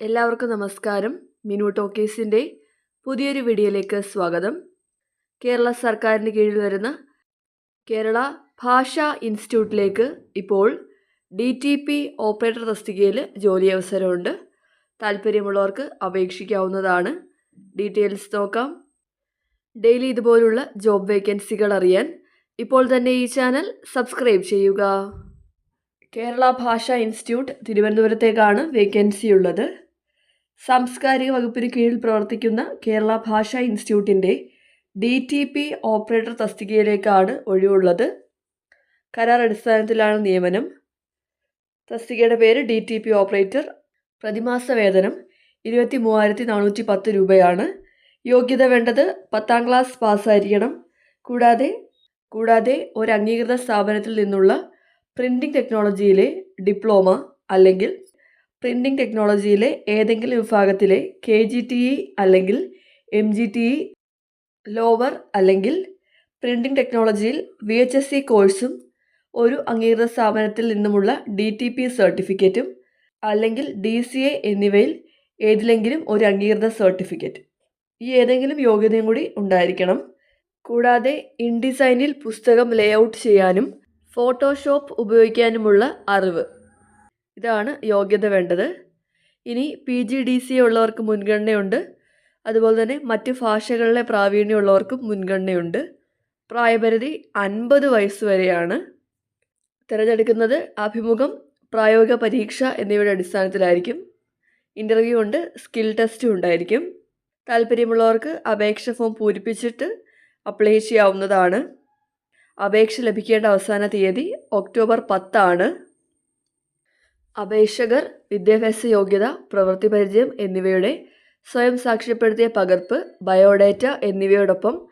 എല്ലാവർക്കും നമസ്കാരം. മിനു ടോക്കീസിന്റെ പുതിയൊരു വീഡിയോയിലേക്ക് സ്വാഗതം. കേരള സർക്കാരിന് കീഴിൽ വരുന്ന കേരള ഭാഷാ ഇൻസ്റ്റിറ്റ്യൂട്ടിലേക്ക് ഇപ്പോൾ ഡി ടി പി ഓപ്പറേറ്റർ തസ്തികയിൽ ജോലി അവസരമുണ്ട് താല്പര്യമുള്ളവർക്ക് അപേക്ഷിക്കാവുന്നതാണ്. ഡീറ്റെയിൽസ് നോക്കാം. ഡെയിലി ഇതുപോലുള്ള ജോബ് വേക്കൻസികൾ അറിയാൻ ഇപ്പോൾ തന്നെ ഈ ചാനൽ സബ്സ്ക്രൈബ് ചെയ്യുക. കേരള ഭാഷാ ഇൻസ്റ്റിറ്റ്യൂട്ട് തിരുവനന്തപുരത്തേക്കാണ് വേക്കൻസി ഉള്ളത് സാംസ്കാരിക വകുപ്പിന് കീഴിൽ പ്രവർത്തിക്കുന്ന കേരള ഭാഷാ ഇൻസ്റ്റിറ്റ്യൂട്ടിന്റെ ഡി ടി പി ഓപ്പറേറ്റർ തസ്തികയിലേക്കാണ് ഒഴിവുള്ളത്. കരാർ അടിസ്ഥാനത്തിലാണ് നിയമനം. തസ്തികയുടെ പേര് ഡി ടി പി ഓപ്പറേറ്റർ പ്രതിമാസ വേതനം ഇരുപത്തി മൂവായിരത്തി നാനൂറ്റി പത്ത് രൂപയാണ്. യോഗ്യത വേണ്ടത് പത്താം ക്ലാസ് പാസ്സായിരിക്കണം. കൂടാതെ കൂടാതെ ഒരു അംഗീകൃത സ്ഥാപനത്തിൽ നിന്നുള്ള പ്രിന്റിംഗ് ടെക്നോളജിയിലെ ഡിപ്ലോമ അല്ലെങ്കിൽ പ്രിന്റിംഗ് ടെക്നോളജിയിലെ ഏതെങ്കിലും വിഭാഗത്തിലെ കെ ജി ടി ഇ അല്ലെങ്കിൽ M G T E lower അല്ലെങ്കിൽ പ്രിന്റിംഗ് ടെക്നോളജിയിൽ വി എച്ച് എസ് സി കോഴ്സും ഒരു അംഗീകൃത സ്ഥാപനത്തിൽ നിന്നുമുള്ള ഡി ടി പി സർട്ടിഫിക്കറ്റും അല്ലെങ്കിൽ ഡി സി എ എന്നിവയിൽ ഏതിലെങ്കിലും ഒരു അംഗീകൃത സർട്ടിഫിക്കറ്റ്. ഈ ഏതെങ്കിലും യോഗ്യതയും കൂടി ഉണ്ടായിരിക്കണം. കൂടാതെ ഇൻഡിസൈനിൽ പുസ്തകം ലേഔട്ട് ചെയ്യാനും ഫോട്ടോഷോപ്പ് ഉപയോഗിക്കാനുമുള്ള അറിവ്. ഇതാണ് യോഗ്യത വേണ്ടത്. ഇനി പി ജി ഡി സി ഉള്ളവർക്ക് മുൻഗണനയുണ്ട്. അതുപോലെ തന്നെ മറ്റ് ഭാഷകളിലെ പ്രാവീണ്യമുള്ളവർക്കും മുൻഗണനയുണ്ട്. പ്രായപരിധി അൻപത് വയസ്സ് വരെയാണ്. തിരഞ്ഞെടുക്കുന്നത് അഭിമുഖം പ്രായോഗിക പരീക്ഷ എന്നിവയുടെ അടിസ്ഥാനത്തിലായിരിക്കും. ഇന്റർവ്യൂ ഉണ്ട് സ്കിൽ ടെസ്റ്റും ഉണ്ടായിരിക്കും. താല്പര്യമുള്ളവർക്ക് അപേക്ഷ ഫോം പൂരിപ്പിച്ചിട്ട് അപ്ലൈ ചെയ്യാവുന്നതാണ്. അപേക്ഷ ലഭിക്കേണ്ട അവസാന തീയതി ഒക്ടോബർ പത്താണ്. അപേക്ഷകർ വിദ്യാഭ്യാസ യോഗ്യത പ്രവൃത്തി പരിചയം എന്നിവയുടെ സ്വയം സാക്ഷ്യപ്പെടുത്തിയ പകർപ്പ് ബയോഡേറ്റ എന്നിവയോടൊപ്പം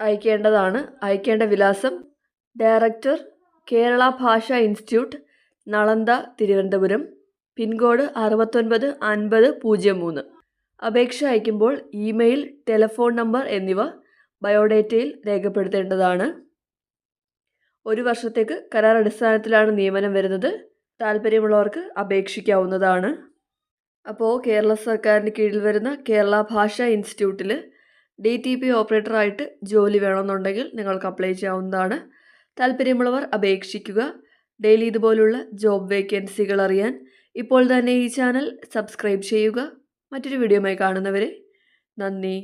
അയക്കേണ്ടതാണ്. അയക്കേണ്ട വിലാസം director Kerala Bhasha institute Nalanda Thiruvananthapuram. Pin code അറുപത്തൊൻപത് അൻപത് പൂജ്യം മൂന്ന്. അപേക്ഷ അയക്കുമ്പോൾ ഇമെയിൽ ടെലഫോൺ നമ്പർ എന്നിവ ബയോഡേറ്റയിൽ രേഖപ്പെടുത്തേണ്ടതാണ്. ഒരു വർഷത്തേക്ക് കരാർ അടിസ്ഥാനത്തിലാണ് നിയമനം വരുന്നത്. താല്പര്യമുള്ളവർക്ക് അപേക്ഷിക്കാവുന്നതാണ്. അപ്പോൾ കേരള സർക്കാരിന് കീഴിൽ വരുന്ന കേരള ഭാഷാ ഇൻസ്റ്റിറ്റ്യൂട്ടിൽ ഡി ടി പി ഓപ്പറേറ്ററായിട്ട് ജോലി വേണമെന്നുണ്ടെങ്കിൽ നിങ്ങൾക്ക് അപ്ലൈ ചെയ്യാവുന്നതാണ്. താല്പര്യമുള്ളവർ അപേക്ഷിക്കുക. ഡെയിലി ഇതുപോലുള്ള ജോബ് വേക്കൻസികൾ അറിയാൻ ഇപ്പോൾ തന്നെ ഈ ചാനൽ സബ്സ്ക്രൈബ് ചെയ്യുക. മറ്റൊരു വീഡിയോയുമായി കാണുന്നവരെ നന്ദി.